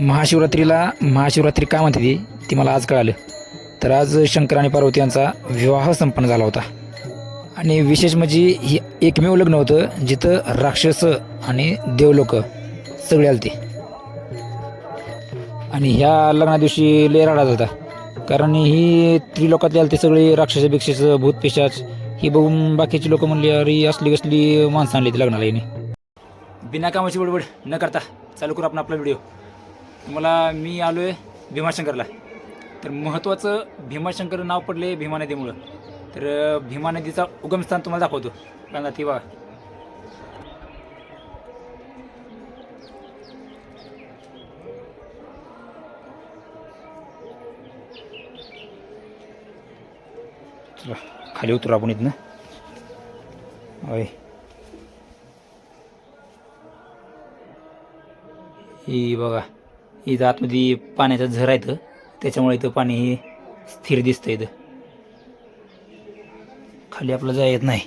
महाशिवरात्रीला महाशिवरात्री का म्हणते ती? ती मला आज कळालं. तर आज शंकर आणि पार्वती यांचा विवाह संपन्न झाला होता. आणि विशेष म्हणजे ही एकमेव लग्न होतं जिथं राक्षस आणि देवलोक सगळे आलते. आणि ह्या लग्ना दिवशी लय राडा होता कारण ही त्रिलोकातले आलते सगळे राक्षस बिक्षस भूत पिशाच ही बघून बाकीची लोक म्हणली अरे असली कसली माणसं आणली ती लग्नाला येणे बिना कामाची बडबड न करता चालू करू आपण आपला व्हिडिओ. तुम्हाला मी आलो आहे भीमाशंकरला. तर महत्त्वाचं भीमाशंकर नाव पडले भीमा नदीमुळं. तर भीमा नदीचा उगमस्थान तुम्हाला दाखवतो. कांदा ती बघा. चला खाली उतरू आपण इथनं. होय. ही बघा. इथं आतमध्ये पाण्याचा झरा इथं त्याच्यामुळे इथं पाणी हे स्थिर दिसतं इथं. खाली आपलं जा येत नाही.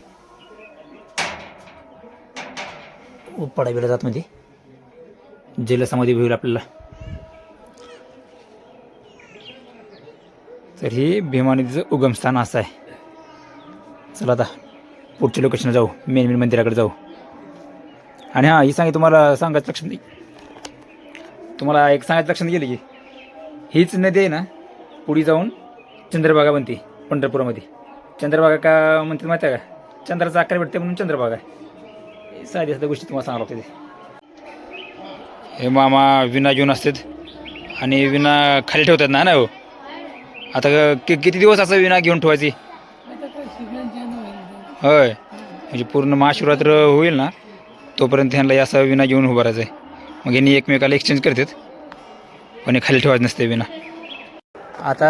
पडा जात मध्ये जलसामध्ये होईल आपल्याला. तर हे भीमा नदीचं उगमस्थान असं आहे. चला आता पुढच्या लोकेशनला जाऊ. मेन मेन मंदिराकडे जाऊ. आणि हां ही सांगे तुम्हाला सांगायचं लक्षात नाही. तुम्हाला एक सांगायचं लक्षात गेलं की हीच नदी आहे ना पुढे जाऊन चंद्रभागा बनते पंढरपुरामध्ये. चंद्रभागा का म्हणते माहिती आहे का? चंद्राचा आकार भेटते म्हणून चंद्रभागा. आहे साधी साध्या गोष्टी तुम्हाला सांगावं लागते हे मामा विना घेऊन असतात आणि विना खाली ठेवतात ना ना हो? आता कि किती दिवस असं विना घेऊन ठेवायची? होय. म्हणजे पूर्ण महाशिवरात्र होईल ना तोपर्यंत ह्यांना असा असं विना घेऊन उभं राहायचं आहे मग यांनी एकमेकाला एक्सचेंज करतात. कोणी खाली ठेवायचं नसते विना आता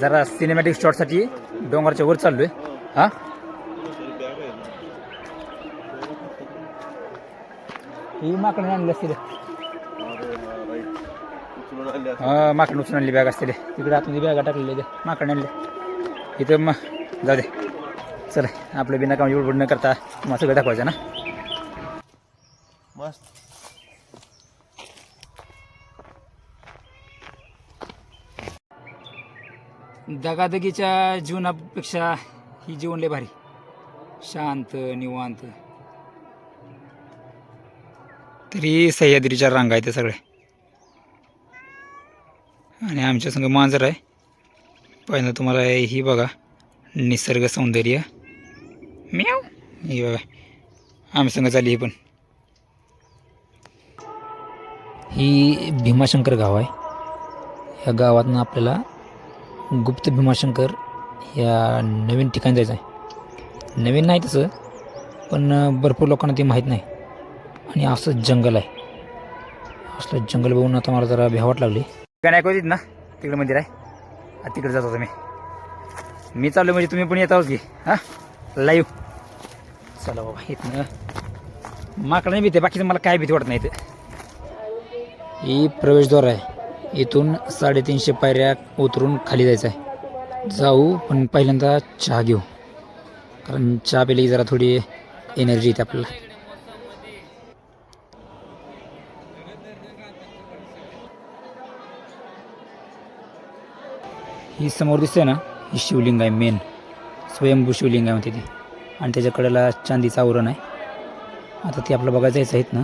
जरा सिनेमॅटिक शॉटसाठी डोंगरच्या वर चालू आहे हां? ही माकडून आणली असतील. हां माकडून उचलून आणली बॅग असतील. तिकडे आतमध्ये बॅगा टाकलेली माकडून आणले. इथं मग जाऊ दे. चला आपलं बिना काम एवढं न करता. मग सगळं दाखवायचं ना. मस्त. दगादगीच्या जीवनापेक्षा ही जीवन लय भारी. शांत निवांत. तरी सह्याद्रीच्या रांगा आहेत सगळे आणि आमच्या संग मांजर आहे. पहिल्यांदा तुम्हाला ही बघा. निसर्ग सौंदर्य. म्याव ही बघा. आम्ही संग चालली ही पण. ही भीमाशंकर गाव आहे. या गावातनं आपल्याला गुप्त भीमाशंकर या नवीन ठिकाणी जायचं आहे नवीन नाही तसं पण भरपूर लोकांना ते माहीत नाही. आणि असं जंगल आहे. असलं जंगल बघून आता मला जरा भ्यावाट लागली. काय ऐकू ना? तिकडे मंदिर आहे. तिकडे जात होता मी. मी चाललो म्हणजे तुम्ही पण येत आहोत की. हां? लाईव्ह चला बाबा इथनं. माकडं नाही भीती बाकीचं मला काय भीती वाटत नाही इथं. ही प्रवेशद्वार आहे. इथून साडेतीनशे पायऱ्या उतरून खाली जायचं आहे. जाऊ पण पहिल्यांदा चहा घेऊ. कारण चहा पिली की जरा थोडी एनर्जी येते आपल्याला. ही समोर दिसते ना ही शिवलिंग आहे मेन स्वयंभू शिवलिंग आहे म्हणते ती. आणि त्याच्याकडेला चांदीचं आवरण आहे. आता ते आपलं बघायचं जायचं आहेत ना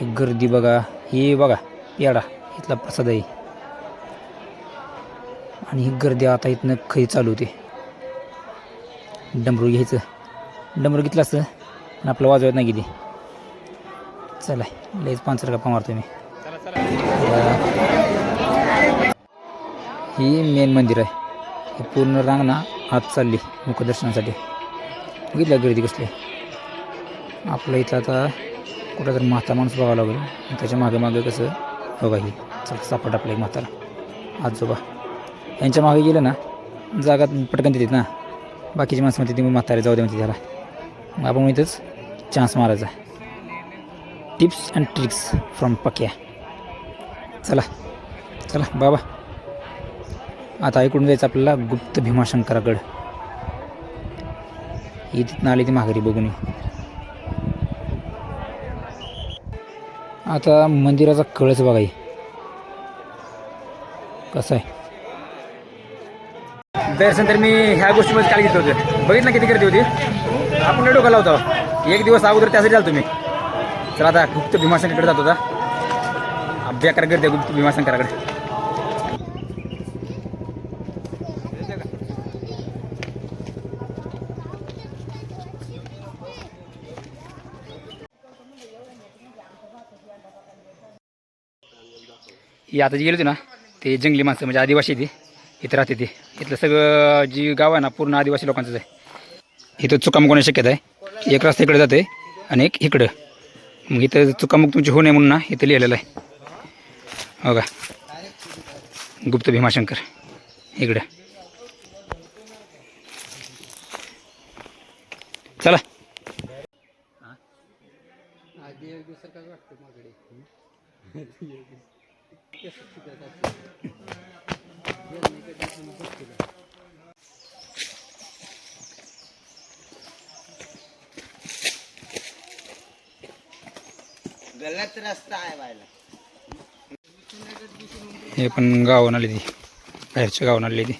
एक गर्दी बघा. ही बघा येडा इथला प्रसाद आहे. आणि ही गर्दी आता इथनं खरी चालू होते. डमरू घ्यायचं. डमरू घेतलं असतं पण आपलं वाजवत नाही गेली. चला लयच पांचर गप्पा मारतो मी. ही मेन मंदिर आहे. ही पूर्ण रांगणा आत चालली मुखदर्शनासाठी. बघितलं गर्दी कसली आहे. आपलं इथं आता कुठं तर म्हाता माणूस बघावं लागेल. त्याच्यामागे मागे कसं हो बघा ही चल सापड आपलं एक म्हातारा आजोबा यांच्या मागे गेलं ना जागा पटकन देतात ना. बाकीची माणसं म्हणते मग म्हातारे जाऊ दे म्हणते त्याला मग आपण इथंच चान्स मारायचा. Tips and tricks from Pakya. चला चला बाबा. आता ऐकून जायचं आपल्याला गुप्त भीमाशंकरागड ही तिथनं आली ती माघारी बघून. आता मंदिराचा कळच बघाई कसं आहे? दर्शन तर मी ह्या गोष्टीमध्ये काल घेतलं होतं. बघितलं किती गर्दी होती? आपण डोकाला होता एक दिवस अगोदर त्यासाठी झालं तुम्ही तर आता गुप्त भीमाशंकरकडे जात होता अभ्याकरा गर्दी गुप्त भीमाशंकराकडे. ती आता जी गेली होती ना ते जंगली माणसं म्हणजे आदिवासी ती इथं राहते ती. इथलं सगळं जी गाव आहे ना पूर्ण आदिवासी लोकांचंच आहे. इथं चुकामुक होण्याची शक्यता आहे. एक रस्ता इकडे जाते आणि एक इकडं. मग इथं चुकामुक तुमची होऊ नये म्हणून ना इथं लिहिलेलं आहे. हो का? गुप्त भीमाशंकर. इकडं. चला. गलत रस्ता आहे व्हायला हे पण गावाहून आली ती. बाहेरच्या गावाहून आलेली ती.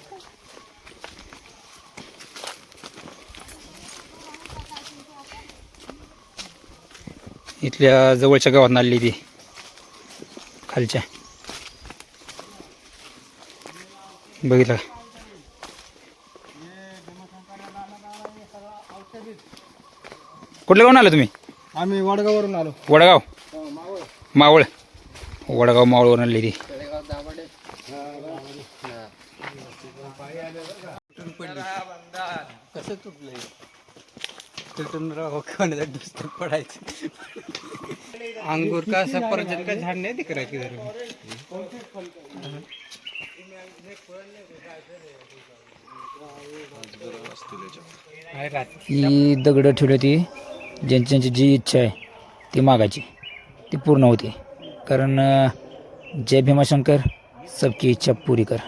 इथल्या जवळच्या गावात आलेली ती. खालच्या. बघितलं का? कुठल्या गावून आलं तुम्ही? आम्ही वडगाववरून आलो. वडगाव? मावळ. वडगाव मावळवरून आलेली ती. कसं तुटून दुसरं पडायचं अंगूर का सफरचंद का झाड नाही दिख है दगडं ठेवली होती. ज्यांची ज्यांची जी इच्छा आहे ती मागायची. ती पूर्ण होती. कारण जय भीमाशंकर सबकी इच्छा पुरी कर.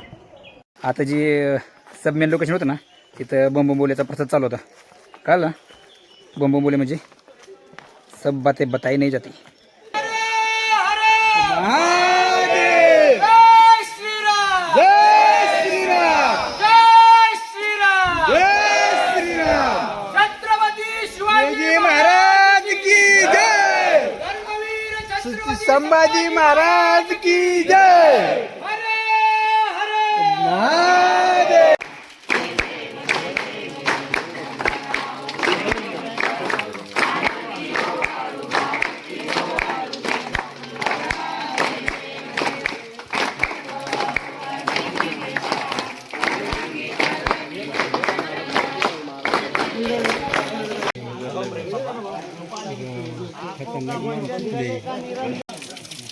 आता जे सब मेन लोकेशन होतं ना तिथं बंबोलीचा प्रसाद चालू होता. कळलं ना? बंबोली म्हणजे सब बातें बताई नाही जाती की जय संभाजी महाराज की जय।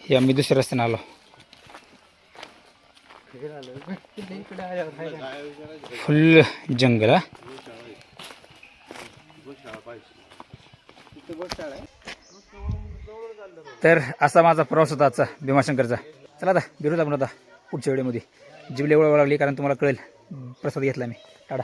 या मी दुसऱ्या रस्त्याने आलो. फुल जंगल तर असा माझा प्रवास होता आजचा भीमाशंकरचा. चला आता भेटूच आपण आता पुढच्या व्हिडिओमध्ये जीव लेवळ लागली कारण तुम्हाला कळेल. प्रसाद घेतला मी. टाटा